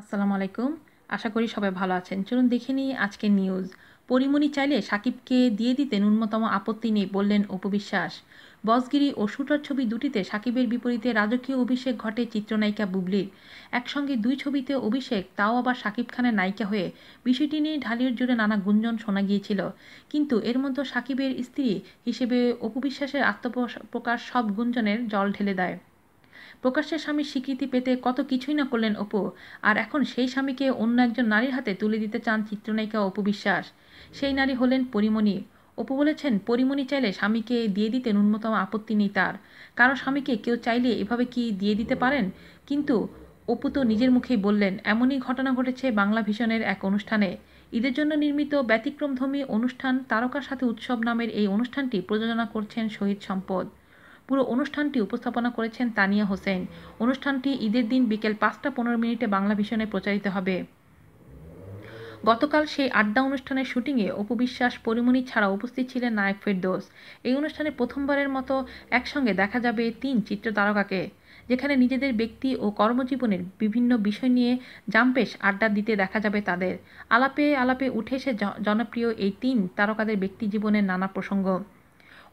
আসসালামু আলাইকুম। আশা করি সবাই ভালো আছেন। চলুন দেখে নিই আজকের নিউজ। পরিমণি চাইলে সাকিবকে দিয়ে দিতে ন্যূনতম আপত্তি নেই বললেন অপবিশ্বাস বসগিরি ও শুটার ছবি দুটিতে সাকিবের বিপরীতে রাজকীয় অভিষেক ঘটে চিত্রনায়িকা বুবলির। একসঙ্গে দুই ছবিতে অভিষেক, তাও আবার সাকিব খানের নায়িকা হয়ে বিষয়টি নিয়ে ঢালির জুড়ে নানা গুঞ্জন শোনা গিয়েছিল। কিন্তু এর মধ্যে সাকিবের স্ত্রী হিসেবে অপবিশ্বাসের আত্মপ্রকাশ সব গুঞ্জনের জল ঢেলে দেয়। প্রকাশ্যে স্বামীর স্বীকৃতি পেতে কত কিছুই না করলেন অপু। আর এখন সেই স্বামীকে অন্য একজন নারীর হাতে তুলে দিতে চান চিত্রনায়িকা অপু বিশ্বাস। সেই নারী হলেন পরিমণি। অপু বলেছেন, পরিমণি চাইলে স্বামীকে দিয়ে দিতে ন্যূনতম আপত্তি নেই তার। কারও স্বামীকে কেউ চাইলে এভাবে কি দিয়ে দিতে পারেন? কিন্তু অপু তো নিজের মুখেই বললেন, এমনই ঘটনা ঘটেছে বাংলা ভীষণের এক অনুষ্ঠানে। ঈদের জন্য নির্মিত ব্যতিক্রমধর্মী অনুষ্ঠান তারকার সাথে উৎসব নামের এই অনুষ্ঠানটি প্রযোজনা করছেন শহীদ সম্পদ। পুরো অনুষ্ঠানটি উপস্থাপনা করেছেন তানিয়া হোসেন। অনুষ্ঠানটি ঈদের দিন বিকেল পাঁচটা পনেরো মিনিটে বাংলা ভিশনে প্রচারিত হবে। গতকাল সেই আড্ডা অনুষ্ঠানের শুটিংয়ে অপবিশ্বাস পরিমণি ছাড়া উপস্থিত ছিলেন নায়ক ফেরদোস। এই অনুষ্ঠানে প্রথমবারের মতো একসঙ্গে দেখা যাবে তিন চিত্র তারকাকে, যেখানে নিজেদের ব্যক্তি ও কর্মজীবনের বিভিন্ন বিষয় নিয়ে জাম্পেশ আড্ডা দিতে দেখা যাবে তাদের। আলাপে আলাপে উঠে এসে জনপ্রিয় এই তিন তারকাদের ব্যক্তি জীবনের নানা প্রসঙ্গ।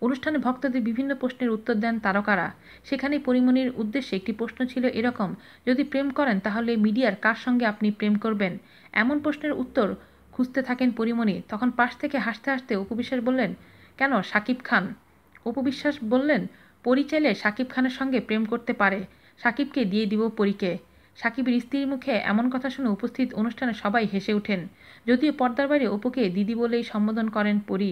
অনুষ্ঠানে ভক্তদের বিভিন্ন প্রশ্নের উত্তর দেন তারকারা। সেখানে পরিমণির উদ্দেশ্যে একটি প্রশ্ন ছিল এরকম, যদি প্রেম করেন তাহলে মিডিয়ার কার সঙ্গে আপনি প্রেম করবেন? এমন প্রশ্নের উত্তর খুঁজতে থাকেন পরিমণি তখন পাশ থেকে হাসতে হাসতে উপবিশ্বাস বললেন, কেন সাকিব খান? উপবিশ্বাস বললেন, পরি চাইলে সাকিব খানের সঙ্গে প্রেম করতে পারে। সাকিবকে দিয়ে দিব পরীকে। সাকিবের স্ত্রীর মুখে এমন কথা শুনে উপস্থিত অনুষ্ঠানে সবাই হেসে ওঠেন, যদিও পর্দার বাইরে অপুকে দিদি বলেই সম্বোধন করেন পরী।